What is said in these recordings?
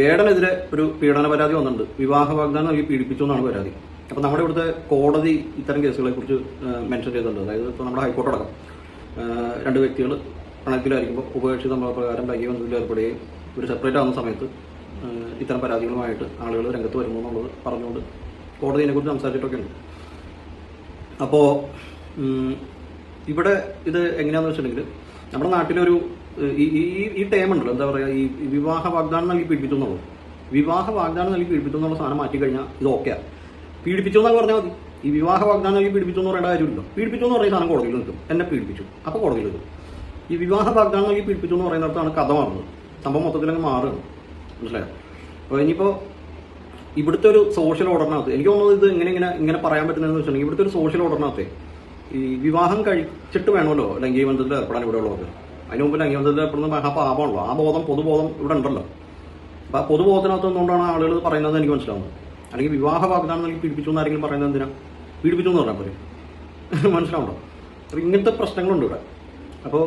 വേടനെതിരെ ഒരു പീഡന പരാതി വന്നിട്ടുണ്ട്. വിവാഹ വാഗ്ദാനം നൽകി പീഡിപ്പിച്ചു എന്നാണ് പരാതി. അപ്പോൾ നമ്മുടെ ഇവിടുത്തെ കോടതി ഇത്തരം കേസുകളെ കുറിച്ച് മെൻഷൻ ചെയ്തിട്ടുണ്ട്. അതായത് ഇപ്പോൾ നമ്മുടെ ഹൈക്കോർട്ട് അടക്കം. രണ്ട് വ്യക്തികൾ പ്രണയത്തിലായിരിക്കുമ്പോൾ ഉപേക്ഷിത പ്രകാരം ലൈംഗിക ബന്ധത്തിൽ ഏർപ്പെടുകയും ഒരു സെപ്പറേറ്റ് ആവുന്ന സമയത്ത് ഇത്തരം പരാതികളുമായിട്ട് ആളുകൾ രംഗത്ത് വരുമോ എന്നുള്ളത് പറഞ്ഞുകൊണ്ട് കോടതി ഇതിനെക്കുറിച്ച് സംസാരിച്ചിട്ടൊക്കെ ഉണ്ട് അപ്പോൾ ഇവിടെ ഇത് എങ്ങനെയാണെന്ന് വെച്ചിട്ടുണ്ടെങ്കിൽ നമ്മുടെ നാട്ടിലൊരു ഈ ഈ ടേം ഉണ്ടല്ലോ. എന്താ പറയുക ഈ വിവാഹ വാഗ്ദാനം നൽകി പീഡിപ്പിച്ചെന്നുള്ളൂ. വിവാഹ വാഗ്ദാനം നൽകി പീഡിപ്പിച്ചെന്നുള്ള സാധനം മാറ്റി കഴിഞ്ഞാൽ ഇത് ഓക്കെയാണ് പീഡിപ്പിച്ചു എന്നൊക്കെ പറഞ്ഞാൽ മതി. ഈ വിവാഹ വാഗ്ദാനം നൽകി പീഡിപ്പിച്ചു എന്ന് പറയേണ്ട കാര്യമില്ല പീഡിപ്പിച്ചു എന്ന് പറയുന്ന സാധനം കോടതിയിൽ നിൽക്കും. എന്നെ പീഡിപ്പിച്ചു. അപ്പോൾ കോടതിയിൽ നിൽക്കും. ഈ വിവാഹ വാഗ്ദാനം നൽകി പീഡിപ്പിച്ചു എന്ന് പറയുന്നിടത്താണ് കഥ മാറുന്നത്. സംഭവം മൊത്തത്തിലങ്ങ് മാറുകയാണ്. മനസ്സിലായോ? അപ്പോൾ ഇനിയിപ്പോൾ ഇവിടുത്തെ ഒരു സോഷ്യൽ ഓർഡറിനകത്ത് എനിക്ക് തോന്നുന്നത് ഇത് ഇങ്ങനെ ഇങ്ങനെ ഇങ്ങനെ പറയാൻ പറ്റുന്നതെന്ന് വെച്ചിട്ടുണ്ടെങ്കിൽ ഇവിടുത്തെ ഒരു സോഷ്യൽ ഓർഡറിനകത്ത് ഈ വിവാഹം കഴിച്ചിട്ട് വേണമല്ലോ ലൈംഗിക ബന്ധത്തിൽ ഏർപ്പെടാൻ ഇവിടെ ഉള്ളവർക്ക് അതിന് മുമ്പ് ഏർപ്പെടുന്ന മഹാപാപമാണല്ലോ ആ ബോധം പൊതുബോധം ഇവിടെ ഉണ്ടല്ലോ. അപ്പൊ ആ പൊതുബോധത്തിനകത്ത് നിന്നുകൊണ്ടാണ് ആളുകൾ പറയുന്നത് എനിക്ക് മനസ്സിലാവുന്നത്. അല്ലെങ്കിൽ വിവാഹ വാഗ്ദാനം നൽകി പീഡിപ്പിച്ചു എന്നാരെങ്കിലും പറയുന്നത് എന്തിനാ? പീഡിപ്പിച്ചു എന്ന് പറഞ്ഞാൽ പോലും മനസ്സിലാവുണ്ടോ? അപ്പൊ ഇങ്ങനത്തെ പ്രശ്നങ്ങളുണ്ട് ഇവിടെ. അപ്പോൾ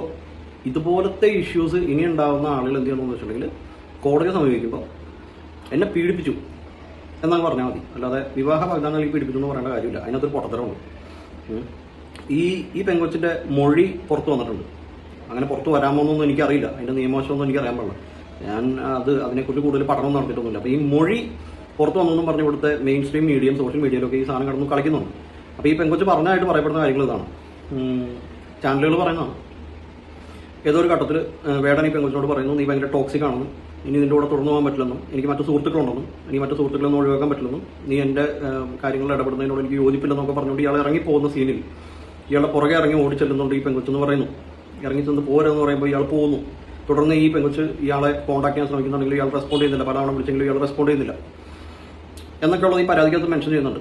ഇതുപോലത്തെ ഇഷ്യൂസ് ഇനി ഉണ്ടാവുന്ന ആളുകൾ എന്ത് ചെയ്യണമെന്ന് വെച്ചിട്ടുണ്ടെങ്കിൽ കോടതിയെ സമീപിക്കുമ്പോൾ എന്നെ പീഡിപ്പിച്ചു എന്നാണ് പറഞ്ഞാൽ മതി. അല്ലാതെ വിവാഹ വാഗ്ദാനം നൽകി പീഡിപ്പിച്ചു എന്ന് പറയേണ്ട കാര്യമില്ല. അതിനകത്തൊരു പൊട്ടത്തരമുണ്ട്. ഈ ഈ പെങ്കൊച്ചിന്റെ മൊഴി പുറത്തു വന്നിട്ടുണ്ട്. അങ്ങനെ പുറത്ത് വരാമോ എന്നൊന്നും എനിക്കറിയില്ല. അതിന്റെ നിയമവശമൊന്നും എനിക്ക് അറിയാൻ പാടില്ല. ഞാൻ അത് അതിനെക്കുറിച്ച് കൂടുതൽ പഠനം നടത്തിയിട്ടൊന്നുമില്ല. അപ്പോൾ ഈ മൊഴി പുറത്ത് വന്നൊന്നും പറഞ്ഞു ഇവിടുത്തെ മെയിൻ സ്ട്രീം മീഡിയം സോഷ്യൽ മീഡിയയിലൊക്കെ ഈ സാധനം കടന്നു കളിക്കുന്നുണ്ട്. അപ്പോൾ ഈ പെങ്കൊച്ച് പറഞ്ഞായിട്ട് പറയപ്പെടുന്ന കാര്യങ്ങൾ ഇതാണ്. ചാനലുകൾ പറയുന്നതാണ്. ഏതോ ഒരു ഘട്ടത്തിൽ വേടൻ ഈ പെങ്കൊച്ചിനോട് പറയുന്നു നീ ഭയങ്കര ടോക്സിക് ആണെന്നും ഇനി നിന്റെ കൂടെ തുടർന്നു പോകാൻ പറ്റില്ലെന്നും എനിക്ക് മറ്റു സുഹൃത്തുക്കളുണ്ടെന്നും ഇനി മറ്റു സുഹൃത്തുക്കളൊന്നും ഒഴിവാക്കാൻ പറ്റില്ലെന്നും നീ എന്റെ കാര്യങ്ങളിൽ ഇടപെടുന്നതിനോട് എനിക്ക് യോജിപ്പില്ലെന്നൊക്കെ പറഞ്ഞുകൊണ്ട് ഇയാൾ ഇറങ്ങി പോകുന്ന സീനിൽ ഇയാളെ പുറകെ ഇറങ്ങി ഓടിച്ചെല്ലുന്നുണ്ട് ഈ പെങ്കൊച്ചെന്ന് പറയുന്നു. ഇറങ്ങി ചെന്ന് പോരെന്ന് പറയുമ്പോൾ ഇയാൾ പോകുന്നു തുടർന്ന് ഈ പെങ്കൊച്ച് ഇയാളെ കോൺടാക്ട് ചെയ്യാൻ ശ്രമിക്കുന്നുണ്ടെങ്കിൽ ഇയാൾ റെസ്പോണ്ട് ചെയ്യുന്നില്ല. പലതവണ വിളിച്ചെങ്കിലും ഇയാൾ റെസ്പോണ്ട് ചെയ്യുന്നില്ല. എന്നൊക്കെ ഉള്ളത് ഈ പരാതിക്കകത്ത് മെൻഷൻ ചെയ്യുന്നുണ്ട്.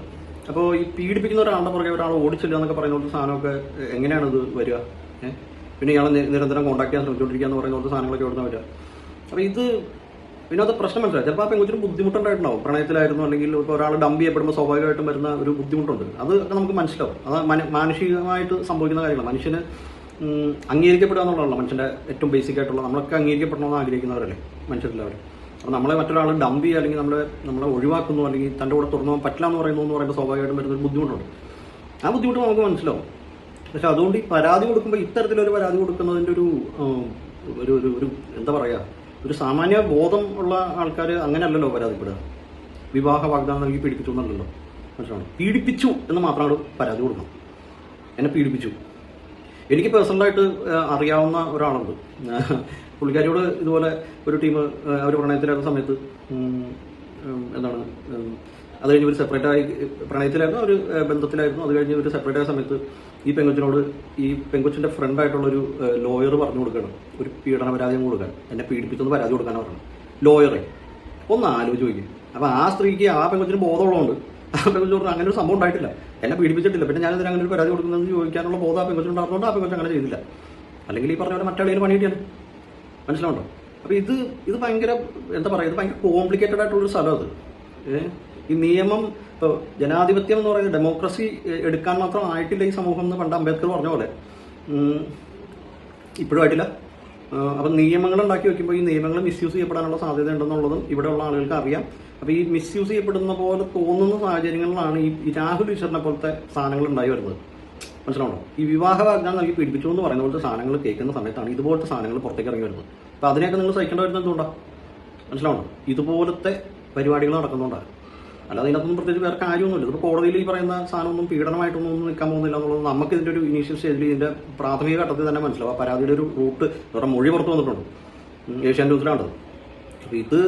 അപ്പോൾ ഈ പീഡിപ്പിക്കുന്ന ഒരാളുടെ പുറകെ ഒരാൾ ഓടിച്ചില്ല എന്നൊക്കെ പറയുന്ന സാധനമൊക്കെ എങ്ങനെയാണ് ഇത് വരിക? പിന്നെ ഇയാളെ നിരന്തരം കോൺടാക്ട് ചെയ്യാൻ ശ്രമിച്ചുകൊണ്ടിരിക്കുക എന്ന് പറയുന്ന സാധനങ്ങളൊക്കെ എവിടെ വരിക? അപ്പോൾ ഇത് പിന്നെ അത് പ്രശ്നം മനസ്സിലായി. ചിലപ്പോൾ ആ പെൺകുച്ചിന് ബുദ്ധിമുട്ടുണ്ടായിട്ടുണ്ടാവും. പ്രണയത്തിലായിരുന്നു അല്ലെങ്കിൽ ഇപ്പോൾ ഒരാൾ ഡംപ് ചെയ്യപ്പെടുമ്പോൾ സ്വാഭാവികമായിട്ടും വരുന്ന ഒരു ബുദ്ധിമുട്ടുണ്ട്. അത് നമുക്ക് മനസ്സിലാവും. അത് മന- മാനുഷികമായിട്ട് സംഭവിക്കുന്ന കാര്യങ്ങളാണ്. മനുഷ്യന് അംഗീകരിക്കപ്പെടുക എന്നുള്ളതല്ല മനുഷ്യന്റെ ഏറ്റവും ബേസിക് ആയിട്ടുള്ള. നമ്മളൊക്കെ അംഗീകരിക്കപ്പെടണമെന്ന് ആഗ്രഹിക്കുന്നവരല്ലേ? മനുഷ്യരെല്ലാവരും അപ്പോൾ നമ്മളെ മറ്റൊരാൾ ഡംപ് ചെയ്യുക അല്ലെങ്കിൽ നമ്മളെ നമ്മളെ ഒഴിവാക്കുന്നു അല്ലെങ്കിൽ തന്റെ കൂടെ തുറന്നു പോകാൻ പറ്റില്ല എന്ന് പറയുന്നു എന്ന് പറയുമ്പോൾ സ്വാഭാവികമായിട്ടും വരുന്നൊരു ബുദ്ധിമുട്ടുണ്ട്. ആ ബുദ്ധിമുട്ട് നമുക്ക് മനസ്സിലാവും. പക്ഷെ അതുകൊണ്ട് ഈ പരാതി കൊടുക്കുമ്പോൾ ഇത്തരത്തിലൊരു പരാതി കൊടുക്കുന്നതിന്റെ ഒരു ഒരു ഒരു എന്താ പറയുക ഒരു സാമാന്യ ബോധം ഉള്ള ആൾക്കാർ അങ്ങനെയല്ലല്ലോ പരാതിപ്പെടുക. വിവാഹ വാഗ്ദാനം നൽകി പീഡിപ്പിച്ചു എന്നല്ലല്ലോ മനസ്സിലാണ് പീഡിപ്പിച്ചു എന്ന് മാത്രമാണ് പരാതി കൊടുക്കണം. എന്നെ പീഡിപ്പിച്ചു. എനിക്ക് പേഴ്സണലായിട്ട് അറിയാവുന്ന ഒരാളുണ്ട്. പുള്ളിക്കാരിയോട് ഇതുപോലെ ഒരു ടീം അവർ പ്രണയത്തിലായിരുന്ന സമയത്ത് എന്താണ് അത് കഴിഞ്ഞ് ഒരു സെപ്പറേറ്റ് ആയി പ്രണയത്തിലായിരുന്നു ഒരു ബന്ധത്തിലായിരുന്നു. അത് കഴിഞ്ഞ് ഒരു സെപ്പറേറ്റ് ആയ സമയത്ത് ഈ പെങ്കൊച്ചിനോട് ഈ പെങ്കൊച്ചിന്റെ ഫ്രണ്ട് ആയിട്ടുള്ള ഒരു ലോയർ പറഞ്ഞു കൊടുക്കണം. ഒരു പീഡന പരാതിയും കൊടുക്കാൻ. എന്നെ പീഡിപ്പിച്ചൊന്ന് പരാതി കൊടുക്കാനാണ് പറഞ്ഞു ലോയറെ. ഒന്ന് ആലോചിച്ച് നോക്കി അപ്പൊ ആ സ്ത്രീക്ക് ആ പെങ്കൊച്ചിന് ബോധമുള്ളതുകൊണ്ട് ആ പെങ്കൊച്ചു പറഞ്ഞു അങ്ങനെ ഒരു സംഭവം ഉണ്ടായിട്ടില്ല. എന്നെ പീഡിപ്പിച്ചിട്ടില്ല. പിന്നെ ഞാനിതിന് അങ്ങനെ ഒരു പരാതി കൊടുക്കുന്നതെന്ന് ചോദിക്കാനുള്ള ബോധം ആ പെങ്കൊച്ചിനുണ്ടായിരുന്നുകൊണ്ട് ആ പെങ്കൊച്ചു അങ്ങനെ ചെയ്തില്ല അല്ലെങ്കിൽ ഈ പറഞ്ഞ പോലെ മറ്റാളെയും പണി കിട്ടിയാണ് മനസ്സിലാവുണ്ടോ അപ്പോൾ ഇത് ഇത് ഭയങ്കര എന്താ പറയുക ഇത് ഭയങ്കര കോംപ്ലിക്കേറ്റഡ് ആയിട്ടുള്ള ഒരു സ്ഥലം അത്. ഈ നിയമം ഇപ്പോൾ ജനാധിപത്യം എന്ന് പറയുന്നത് ഡെമോക്രസി എടുക്കാൻ മാത്രം ആയിട്ടില്ല ഈ സമൂഹം എന്ന് പണ്ട് അംബേദ്കർ പറഞ്ഞ പോലെ. ഇപ്പോഴും ആയിട്ടില്ല. അപ്പം നിയമങ്ങൾ ഉണ്ടാക്കി വെക്കുമ്പോൾ ഈ നിയമങ്ങൾ മിസ്യൂസ് ചെയ്യപ്പെടാനുള്ള സാധ്യത ഉണ്ടെന്നുള്ളതും ഇവിടെയുള്ള ആളുകൾക്ക് അറിയാം. അപ്പോൾ ഈ മിസ്യൂസ് ചെയ്യപ്പെടുന്ന പോലെ തോന്നുന്ന സാഹചര്യങ്ങളിലാണ് ഈ രാഹുൽ ഈശ്വറിനെ പോലത്തെ സാധനങ്ങൾ ഉണ്ടായി വരുന്നത്. മനസ്സിലാണോ ഈ വിവാഹ വാഗ്ദാനം നൽകി പീഡിപ്പിച്ചു എന്ന് പറയുന്ന പോലത്തെ സാധനങ്ങൾ കേൾക്കുന്ന സമയത്താണ് ഇതുപോലത്തെ സാധനങ്ങൾ പുറത്തേക്ക് ഇറങ്ങി വരുന്നത്. അപ്പോൾ അതിനെയൊക്കെ നിങ്ങൾ സഹിക്കേണ്ട വരുന്നത് എന്തുകൊണ്ടാണ് മനസ്സിലാവണോ? ഇതുപോലത്തെ പരിപാടികൾ നടക്കുന്നുണ്ടാണ് അല്ലാതെ ഇതിനകത്തൊന്നും പ്രത്യേകിച്ച് വേറെ കാര്യമൊന്നുമില്ല. ഇതിപ്പോൾ കോടതിയിൽ ഈ പറയുന്ന സാധനമൊന്നും പീഡനമായിട്ടൊന്നും ഒന്നും നിൽക്കാൻ പോകുന്നില്ല എന്നുള്ളത് നമുക്ക് ഇതിന്റെ ഒരു ഇനീഷ്യൽ സ്റ്റേജിൽ ഇതിന്റെ പ്രാഥമിക ഘട്ടത്തിൽ തന്നെ മനസ്സിലാവും. ആ പരാതിയുടെ ഒരു റൂട്ട് ഇവരുടെ മൊഴി പുറത്ത് വന്നിട്ടുണ്ട്. ഏഷ്യൻ ന്യൂസിലാണത് ഇത്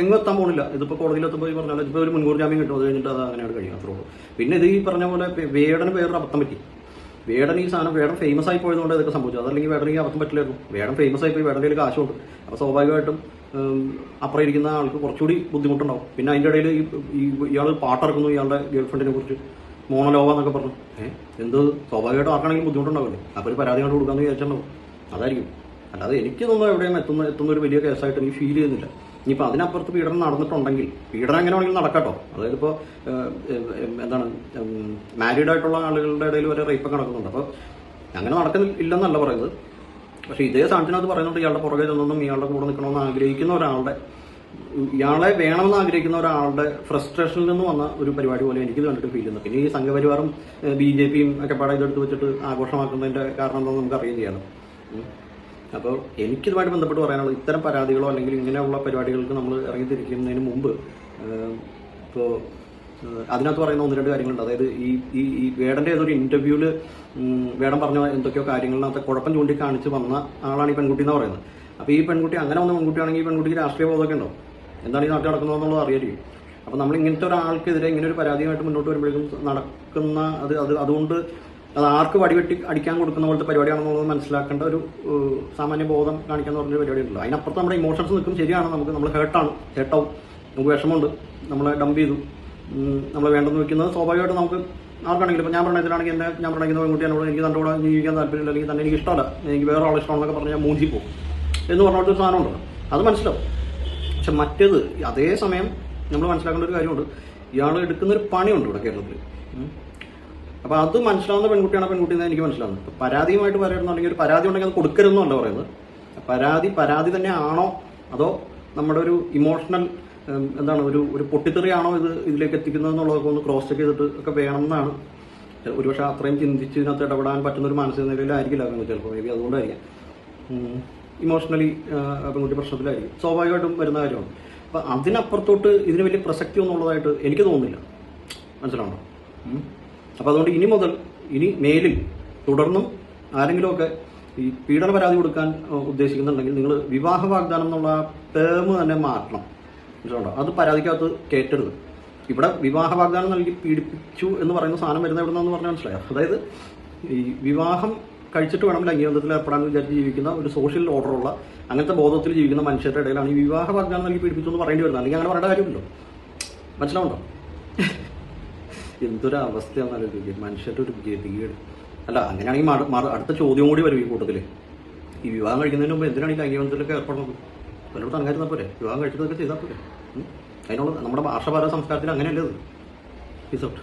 എങ്ങെത്താൻ പോകുന്നില്ല ഇതിപ്പോൾ കോടതിയിൽ എത്തുമ്പോൾ ഈ പറഞ്ഞാൽ ഇപ്പോൾ ഒരു മുൻകൂർ ജാമ്യം കിട്ടും. അത് കഴിഞ്ഞിട്ട് അത് അങ്ങനെയാണ് കഴിയും. അത്രേ ഉള്ളൂ. പിന്നെ ഇത് ഈ പറഞ്ഞ പോലെ വേടന് വേറൊരു അബദ്ധം പറ്റി. വേടൻ ഈ സാധനം വേടൻ ഫേമസ് ആയി പോയതുകൊണ്ട് ഇതൊക്കെ സംഭവിച്ചു. അതല്ലെങ്കിൽ വേടൻ ഈ അബദ്ധം പറ്റില്ലായിരുന്നു. വേടൻ ഫേമസ് ആയി പോയി. വേടന്റെ കയ്യിൽ കാശുണ്ട്. അപ്പോൾ സ്വാഭാവികമായിട്ടും അപ്പുറം ഇരിക്കുന്ന ആൾക്ക് കുറച്ചുകൂടി ബുദ്ധിമുട്ടുണ്ടാവും. പിന്നെ അതിന്റെ ഇടയിൽ ഈ ഇയാൾ പാട്ടിറക്കുന്നു ഇയാളുടെ ഗേൾഫ്രണ്ടിനെ കുറിച്ച്. മോണലോവ എന്നൊക്കെ പറഞ്ഞു. ഏഹ് എന്ത് സ്വാഭാവികമായിട്ടും ആർക്കാണെങ്കിലും ബുദ്ധിമുട്ടുണ്ടാവില്ലേ? അപ്പോൾ ഒരു പരാതി കണ്ട് കൊടുക്കാമെന്ന് വിചാരിച്ചിട്ടുണ്ടാവും. അതായിരിക്കും. അല്ലാതെ എനിക്കിതൊന്നും എവിടെയും എത്തുന്ന എത്തുന്ന ഒരു വലിയ കേസായിട്ട് എനിക്ക് ഫീൽ ചെയ്യുന്നില്ല. ഇനിയിപ്പോൾ അതിനപ്പുറത്ത് പീഡനം നടന്നിട്ടുണ്ടെങ്കിൽ പീഡനം എങ്ങനെ വേണമെങ്കിലും നടക്കട്ടോ. അതായത് ഇപ്പോൾ എന്താണ് മാരീഡ് ആയിട്ടുള്ള ആളുകളുടെ ഇടയിൽ വരെ റേപ്പൊക്കെ നടക്കുന്നുണ്ട്. അപ്പോൾ അങ്ങനെ നടക്കുന്നില്ലെന്നല്ല പറയുന്നത്. പക്ഷേ ഇതേ സാധനത്തിനകത്ത് പറയുന്നുണ്ട് ഇയാളുടെ പുറകെ ചെന്നൊന്നും ഇയാളുടെ കൂടെ നിൽക്കണമെന്ന് ആഗ്രഹിക്കുന്ന ഒരാളുടെ ഇയാളെ വേണമെന്ന് ആഗ്രഹിക്കുന്ന ഒരാളുടെ ഫ്രസ്ട്രേഷനിൽ നിന്ന് വന്ന ഒരു പരിപാടി പോലെ എനിക്ക് കണ്ടിട്ട് ഫീൽ ചെയ്യുന്നു. പിന്നെ ഈ സംഘപരിവാറും ബി ജെ പിയും ഒക്കെ പാടെ ഇതെടുത്ത് വെച്ചിട്ട് ആഘോഷമാക്കുന്നതിന്റെ കാരണം എന്താണെന്ന് നമുക്ക് അറിയുകയാണ്. അപ്പോൾ എനിക്കിതുമായിട്ട് ബന്ധപ്പെട്ട് പറയാനുള്ളത് ഇത്തരം പരാതികളോ അല്ലെങ്കിൽ ഇങ്ങനെയുള്ള പരിപാടികൾക്ക് നമ്മൾ ഇറങ്ങിത്തിരിക്കുന്നതിന് മുമ്പ് ഇപ്പോൾ അതിനകത്ത് പറയുന്ന ഒന്ന് രണ്ട് കാര്യങ്ങളുണ്ട്. അതായത് ഈ ഈ ഈ വേടന്റെ ഏതൊരു ഇന്റർവ്യൂവിൽ വേടൻ പറഞ്ഞ എന്തൊക്കെയോ കാര്യങ്ങളിനകത്ത് കുഴപ്പം ചൂണ്ടിക്കാണിച്ച് വന്ന ആളാണ് ഈ പെൺകുട്ടി എന്ന് പറയുന്നത്. അപ്പോൾ ഈ പെൺകുട്ടി അങ്ങനെ വന്ന പെൺകുട്ടിയാണെങ്കിൽ ഈ പെൺകുട്ടിക്ക് രാഷ്ട്രീയ ബോധമൊക്കെ ഉണ്ടോ? എന്താണ് ഈ നാട്ടിൽ നടക്കുന്നത് നടക്കുന്നതെന്നുള്ളത് അറിയായിരിക്കും. അപ്പോൾ നമ്മൾ ഇങ്ങനത്തെ ഒരാൾക്കെതിരെ ഇങ്ങനെ ഒരു പരാതിയുമായിട്ട് മുന്നോട്ട് വരുമ്പോഴേക്കും നടക്കുന്ന അത് അത് അതുകൊണ്ട് അത് ആർക്ക് വടിവെട്ടി അടിക്കാൻ കൊടുക്കുന്ന പോലത്തെ പരിപാടിയാണെന്നുള്ളത് മനസ്സിലാക്കേണ്ട ഒരു സാമാന്യ ബോധം കാണിക്കാന്ന് പറഞ്ഞൊരു പരിപാടി ഉണ്ടല്ലോ. അതിനപ്പുറത്ത് നമ്മുടെ ഇമോഷൻസ് നിൽക്കും. ശരിയാണ്. നമുക്ക് നമ്മൾ ഹേർട്ടാണ് ഹേർട്ടാവും നമുക്ക് വിഷമമുണ്ട്. നമ്മളെ ഡംപ് ചെയ്തു. നമ്മളെ വേണ്ടെന്ന് വെക്കുന്നത് സ്വാഭാവികമായിട്ട് നമുക്ക് ആർക്കാണെങ്കിലും ഇപ്പം ഞാൻ പറഞ്ഞതിലാണെങ്കിൽ എന്നെ ഞാൻ പറഞ്ഞിരിക്കുന്ന പെൺകുട്ടി എന്നോട് എനിക്ക് തന്റെ കൂടെ ജീവിക്കാൻ താല്പര്യമില്ല അല്ലെങ്കിൽ തന്നെ എനിക്ക് ഇഷ്ടമല്ല എനിക്ക് വേറെ ആളെ ഇഷ്ടമാണെന്നൊക്കെ പറഞ്ഞാൽ ഞാൻ മൂഞ്ചി പോകും. എന്ന് പറഞ്ഞിട്ട് ഒരു സാധനം ഉണ്ടല്ലോ. അത് മനസ്സിലാവും. പക്ഷെ മറ്റേത് അതേ സമയം നമ്മൾ മനസ്സിലാക്കേണ്ട ഒരു കാര്യമുണ്ട്. ഇയാൾ എടുക്കുന്ന ഒരു പണിയുണ്ട് ഇവിടെ കേരളത്തിൽ ഉം. അപ്പൊ അത് മനസ്സിലാവുന്ന പെൺകുട്ടിയാണ് പെൺകുട്ടി എന്ന് എനിക്ക് മനസ്സിലാവുന്നത്. പരാതിയുമായിട്ട് പറയുന്നുണ്ടെങ്കിൽ ഒരു പരാതി ഉണ്ടെങ്കിൽ അത് കൊടുക്കരുതെന്നല്ല പറയുന്നത്. പരാതി പരാതി തന്നെ ആണോ അതോ നമ്മുടെ ഒരു ഇമോഷണൽ എന്താണ് ഒരു ഒരു പൊട്ടിത്തെറിയാണോ ഇത് ഇതിലേക്ക് എത്തിക്കുന്നത് എന്നുള്ളതൊക്കെ ഒന്ന് ക്രോസ് ചെക്ക് ചെയ്തിട്ട് ഒക്കെ വേണമെന്നാണ് ഒരുപക്ഷെ അത്രയും ചിന്തിച്ച് ഇതിനകത്ത് ഇടപെടാൻ പറ്റുന്ന ഒരു മാനസിക നിലയിലായിരിക്കില്ല പെൺകുട്ടി ചിലപ്പോൾ മേ ബി അതുകൊണ്ടായിരിക്കാം. ഇമോഷണലി പെൺകുട്ടി പ്രശ്നത്തിലായിരിക്കും. സ്വാഭാവികമായിട്ടും വരുന്ന കാര്യമാണ്. അപ്പൊ അതിനപ്പുറത്തോട്ട് ഇതിന് വലിയ പ്രസക്തി ഒന്നുള്ളതായിട്ട് എനിക്ക് തോന്നുന്നില്ല. മനസ്സിലാണോ ഉം. അപ്പൊ അതുകൊണ്ട് ഇനി മുതൽ ഇനി മേലിൽ തുടർന്നും ആരെങ്കിലുമൊക്കെ ഈ പീഡന പരാതി കൊടുക്കാൻ ഉദ്ദേശിക്കുന്നുണ്ടെങ്കിൽ നിങ്ങൾ വിവാഹ വാഗ്ദാനം എന്നുള്ള ടേം തന്നെ മാറ്റണം. മനസ്സിലുണ്ടോ അത് പരാതിക്കകത്ത് കേറ്റരുത്. ഇവിടെ വിവാഹ വാഗ്ദാനം നൽകി പീഡിപ്പിച്ചു എന്ന് പറയുന്ന സാധനം വരുന്ന എവിടെ നിന്നാന്ന് പറഞ്ഞാൽ മനസ്സിലായോ? അതായത് ഈ വിവാഹം കഴിച്ചിട്ട് വേണം ലൈംഗികബന്ധത്തിൽ ഏർപ്പെടാൻ വിചാരിച്ച് ജീവിക്കുന്ന ഒരു സോഷ്യൽ ഓർഡറുള്ള അങ്ങനത്തെ ബോധത്തിൽ ജീവിക്കുന്ന മനുഷ്യരുടെ ഇടയിലാണ് ഈ വിവാഹ വാഗ്ദാനം നൽകി പീഡിപ്പിച്ചു എന്ന് പറയേണ്ടി വരുന്നത്. അല്ലെങ്കിൽ അങ്ങനെ പറയേണ്ട കാര്യമില്ലല്ലോ. മനസ്സിലാവുണ്ടോ? എന്തൊരു അവസ്ഥയാണെന്ന് ആലോചിക്കുക മനുഷ്യരുടെ ഒരു ഗതികേട്. അല്ല അങ്ങനെയാണെങ്കിൽ അടുത്ത ചോദ്യം കൂടി വരും ഈ കൂട്ടത്തിൽ ഈ വിവാഹം കഴിക്കുന്നതിന് മുമ്പ് എന്തിനാണ് ഈ ലൈംഗികബന്ധത്തിലൊക്കെ ഏർപ്പെടുന്നത് വല്ലതും അങ്ങനെ പോരെ. വിവാഹം കഴിച്ചതൊക്കെ ചെയ്താൽ പോരെ? അതിനുള്ള നമ്മുടെ ഭാഷ പല സംസ്കാരത്തിൽ അങ്ങനെയല്ലേ ഔട്ട്